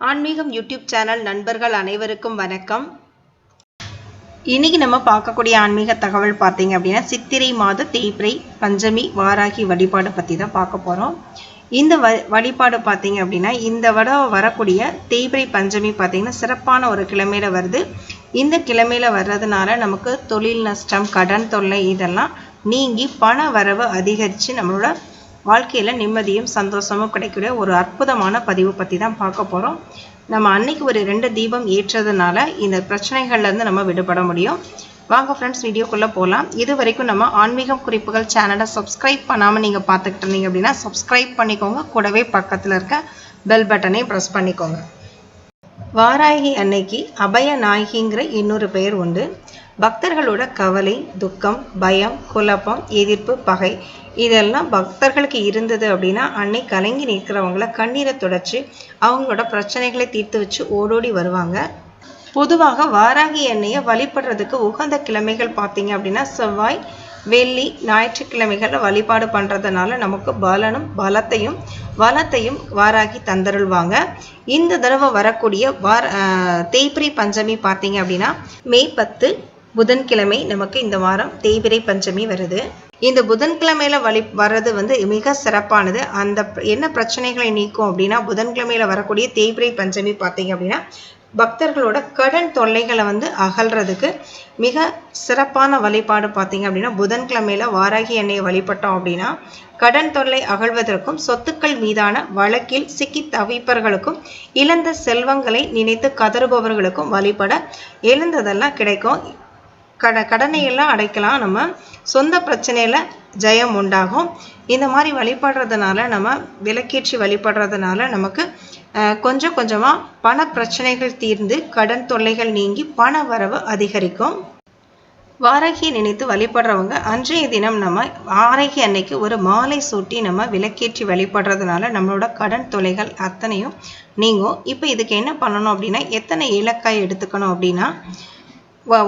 ஆன்மீகம் YouTube channel நண்பர்கள் அனைவருக்கும் வணக்கம். இன்னைக்கு நம்ம பார்க்கக்கூடிய ஆன்மீக தகவல் பார்த்தீங்க அப்படின்னா சித்திரை மாத தேய்பிரை பஞ்சமி வாராகி வழிபாடு பற்றி தான் பார்க்க போகிறோம் இந்த வ வழிபாடு பார்த்தீங்க அப்படின்னா இந்த வட வரக்கூடிய தேய்பிரை பஞ்சமி பார்த்தீங்கன்னா சிறப்பான ஒரு கிழமையில் வருது. இந்த கிழமையில் வர்றதுனால நமக்கு தொழில் நஷ்டம் கடன் தொல்லை இதெல்லாம் நீங்கி பண வரவு அதிகரித்து நம்மளோட வாழ்க்கையில் நிம்மதியும் சந்தோஷமும் கிடைக்கக்கூடிய ஒரு அற்புதமான பதிவு பற்றி தான் பார்க்க போகிறோம் நம்ம அன்னைக்கு ஒரு ரெண்டு தீபம் ஏற்றதுனால இந்த பிரச்சனைகள்லேருந்து நம்ம விடுபட முடியும். வாங்க ஃப்ரெண்ட்ஸ் வீடியோக்குள்ளே போகலாம் இது வரைக்கும் நம்ம ஆன்மீகம் குறிப்புகள் சேனலை சப்ஸ்கிரைப் பண்ணாமல் நீங்கள் பார்த்துக்கிட்டு இருந்தீங்க அப்படின்னா சப்ஸ்கிரைப் பண்ணிக்கோங்க. கூடவே பக்கத்தில் இருக்க பெல் பட்டனை ப்ரெஸ் பண்ணிக்கோங்க. வாராகி அன்னைக்கு அபய நாயகிங்கிற இன்னொரு பெயர் உண்டு. பக்தர்களோட கவலை துக்கம் பயம் குழப்பம் எதிர்ப்பு பகை இதெல்லாம் பக்தர்களுக்கு இருந்தது அப்படின்னா அன்னை கலங்கி நிற்கிறவங்கள கண்ணீரை தொடச்சி அவங்களோட பிரச்சனைகளை தீர்த்து வச்சு ஓடோடி வருவாங்க. பொதுவாக வாராகி எண்ணெயை வழிபடுறதுக்கு உகந்த கிழமைகள் பார்த்தீங்க அப்படின்னா செவ்வாய் வெள்ளி ஞாயிற்றுக்கிழமைகளில் வழிபாடு பண்ணுறதுனால நமக்கு பலனும் பலத்தையும் வளத்தையும் வாராகி தந்தருள்வாங்க. இந்த தடவை வரக்கூடிய வார தேய்பிரி பஞ்சமி பார்த்தீங்க அப்படின்னா மே பத்து புதன்கிழமை நமக்கு இந்த வாரம் தேய்பிரை பஞ்சமி வருது. இந்த புதன்கிழமையில வழி வர்றது வந்து மிக சிறப்பானது. அந்த என்ன பிரச்சனைகளை நீக்கும் அப்படின்னா புதன்கிழமையில வரக்கூடிய தேய்பிரை பஞ்சமி பார்த்தீங்க அப்படின்னா பக்தர்களோட கடன் தொல்லைகளை வந்து அகல்றதுக்கு மிக சிறப்பான வழிபாடு பார்த்தீங்க அப்படின்னா புதன்கிழமையில வாராகி எண்ணெயை வழிபட்டோம் அப்படின்னா கடன் தொல்லை அகழ்வதற்கும் சொத்துக்கள் மீதான வழக்கில் சிக்கி தவிப்பவர்களுக்கும் இழந்த செல்வங்களை நினைத்து கதறுபவர்களுக்கும் வழிபட எழுந்ததெல்லாம் கிடைக்கும். கட கடனை எல்லாம் அடைக்கலாம். நம்ம சொந்த பிரச்சனையில் ஜெயம் உண்டாகும். இந்த மாதிரி வழிபடுறதுனால நம்ம விளக்கேற்றி வழிபடுறதுனால நமக்கு கொஞ்சம் கொஞ்சமாக பண பிரச்சனைகள் தீர்ந்து கடன் தொல்லைகள் நீங்கி பண வரவு அதிகரிக்கும். வாரகி நினைத்து வழிபடுறவங்க அன்றைய தினம் நம்ம வாரகி அன்னைக்கு ஒரு மாலை சூட்டி நம்ம விளக்கேற்றி வழிபடுறதுனால நம்மளோட கடன் தொல்லைகள் அத்தனையும் நீங்கும். இப்போ இதுக்கு என்ன பண்ணணும் அப்படின்னா எத்தனை ஏலக்காய் எடுத்துக்கணும் அப்படின்னா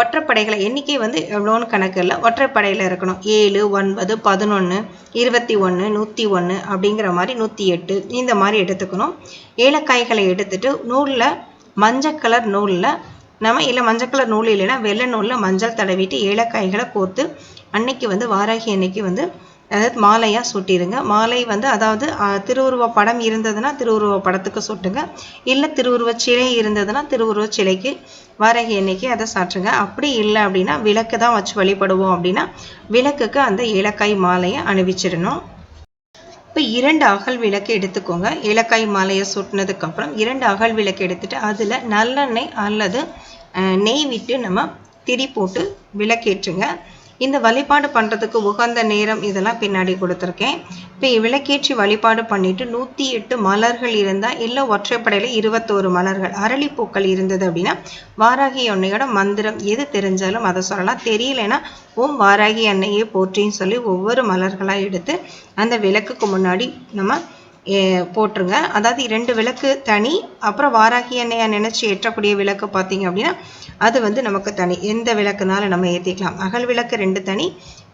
ஒற்றைப்படைகளை எண்ணிக்கை வந்து எவ்வளோன்னு கணக்கு இல்லை. ஒற்றைப்படையில் இருக்கணும். ஏழு ஒன்பது பதினொன்று இருபத்தி ஒன்று நூற்றி ஒன்று அப்படிங்கிற மாதிரி நூற்றி எட்டு இந்த மாதிரி எடுத்துக்கணும். ஏலக்காய்களை எடுத்துட்டு நூலில் மஞ்சள் கலர் நூலில் நம்ம இல்லை மஞ்சள் கலர் நூல் இல்லைன்னா வெள்ளை நூலில் மஞ்சள் தடவிட்டு ஏலக்காய்களை கோர்த்து அன்னைக்கு வந்து வாராகி அன்னைக்கு வந்து அதாவது மாலையாக சுட்டிடுங்க. மாலை வந்து அதாவது திருவுருவ படம் இருந்ததுன்னா திருவுருவ படத்துக்கு சுட்டுங்க. இல்லை திருவுருவ சிலை இருந்ததுன்னா திருவுருவ சிலைக்கு வாரகி எண்ணிக்கை அதை சாற்றுங்க. அப்படி இல்லை அப்படின்னா விளக்கு தான் வச்சு வழிபடுவோம் அப்படின்னா விளக்குக்கு அந்த ஏலக்காய் மாலையை அணிவிச்சிடணும். இப்போ இரண்டு அகல் விளக்கு எடுத்துக்கோங்க. ஏலக்காய் மாலையை சுட்டினதுக்கப்புறம் இரண்டு அகல் விளக்கு எடுத்துட்டு அதில் நல்லெண்ணெய் அல்லது நெய் விட்டு நம்ம திரி போட்டு விளக்கேற்றுங்க. இந்த வழிபாடு பண்ணுறதுக்கு உகந்த நேரம் இதெல்லாம் பின்னாடி கொடுத்துருக்கேன். இப்போ விளக்கேற்றி வழிபாடு பண்ணிவிட்டு நூற்றி எட்டு மலர்கள் இருந்தால் இல்லை ஒற்றைப்படையில் இருபத்தோரு மலர்கள் அரளிப்பூக்கள் இருந்தது அப்படின்னா வாராகி அன்னையோட மந்திரம் எது தெரிஞ்சாலும் அதை சொல்லலாம். தெரியலைன்னா ஓம் வாராகி அன்னையே போற்றின்னு சொல்லி ஒவ்வொரு மலர்களாக எடுத்து அந்த விளக்குக்கு முன்னாடி நம்ம போட்டுருங்க. அதாவது ரெண்டு விளக்கு தனி அப்புறம் வாராகி எண்ணெயை நினச்சி ஏற்றக்கூடிய விளக்கு பார்த்தீங்க அப்படின்னா அது வந்து நமக்கு தனி. எந்த விளக்குனாலும் நம்ம ஏற்றிக்கலாம் அகல் விளக்கு ரெண்டு தனி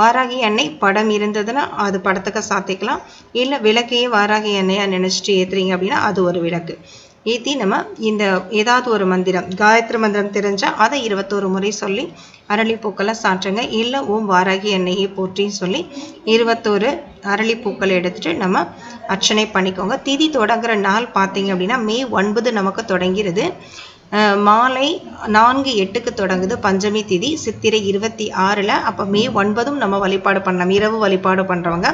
வாராகி எண்ணெய் படம் இருந்ததுன்னா அது படத்துக்கு சாத்திக்கலாம். இல்லை விளக்கையே வாராகி எண்ணெயாக நினச்சிட்டு ஏற்றுறீங்க அப்படின்னா அது ஒரு விளக்கு. ஏற்றி நம்ம இந்த ஏதாவது ஒரு மந்திரம் காயத்ரி மந்திரம் தெரிஞ்சால் அதை இருபத்தோரு முறை சொல்லி அரளிப்பூக்களை சாற்றுங்க. இல்லை ஓம் வாராகி எண்ணெயை போற்றின்னு சொல்லி இருபத்தோரு அரளிப்பூக்களை எடுத்துகிட்டு நம்ம அர்ச்சனை பண்ணிக்கோங்க. திதி தொடங்குற நாள் பார்த்தீங்க அப்படின்னா மே ஒன்பது நமக்கு தொடங்கிறது. மாலை நான்கு எட்டுக்கு தொடங்குது பஞ்சமி திதி சித்திரை இருபத்தி ஆறில். அப்போ மே ஒன்பதும் நம்ம வழிபாடு பண்ணலாம். இரவு வழிபாடு பண்ணுறவங்க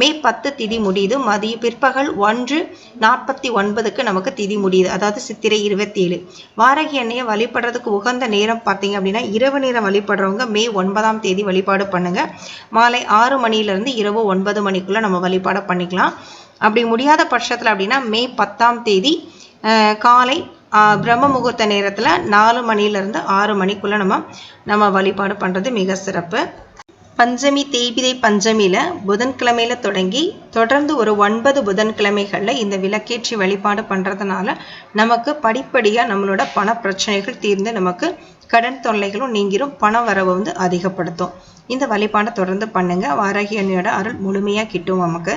மே பத்து திதி முடியுது. மதிய பிற்பகல் ஒன்று நாற்பத்தி ஒன்பதுக்கு நமக்கு திதி முடியுது. அதாவது சித்திரை இருபத்தி ஏழு. வாரகி எண்ணெயை வழிபடுறதுக்கு உகந்த நேரம் பார்த்தீங்க அப்படின்னா இரவு நேரம் வழிபடுறவங்க மே ஒன்பதாம் தேதி வழிபாடு பண்ணுங்க. மாலை ஆறு மணியிலேருந்து இரவு ஒன்பது மணிக்குள்ளே நம்ம வழிபாடு பண்ணிக்கலாம். அப்படி முடியாத பட்சத்தில் அப்படின்னா மே பத்தாம் தேதி காலை பிரம்ம முகூர்த்த நேரத்தில் நாலு மணிலேருந்து ஆறு மணிக்குள்ளே நம்ம நம்ம வழிபாடு பண்ணுறது மிக சிறப்பு. பஞ்சமி தேய்பிரை பஞ்சமியில் புதன்கிழமையில் தொடங்கி தொடர்ந்து ஒரு ஒன்பது புதன்கிழமைகளில் இந்த விளக்கேற்றி வழிபாடு பண்ணுறதுனால நமக்கு படிப்படியாக நம்மளோட பண பிரச்சனைகள் தீர்ந்து நமக்கு கடன் தொல்லைகளும் நீங்கிரும் பண வரவு வந்து அதிகப்படுத்தும். இந்த வழிபாடை தொடர்ந்து பண்ணுங்கள் வாராகி அண்ணியோட அருள் முழுமையாக கிட்டும் நமக்கு.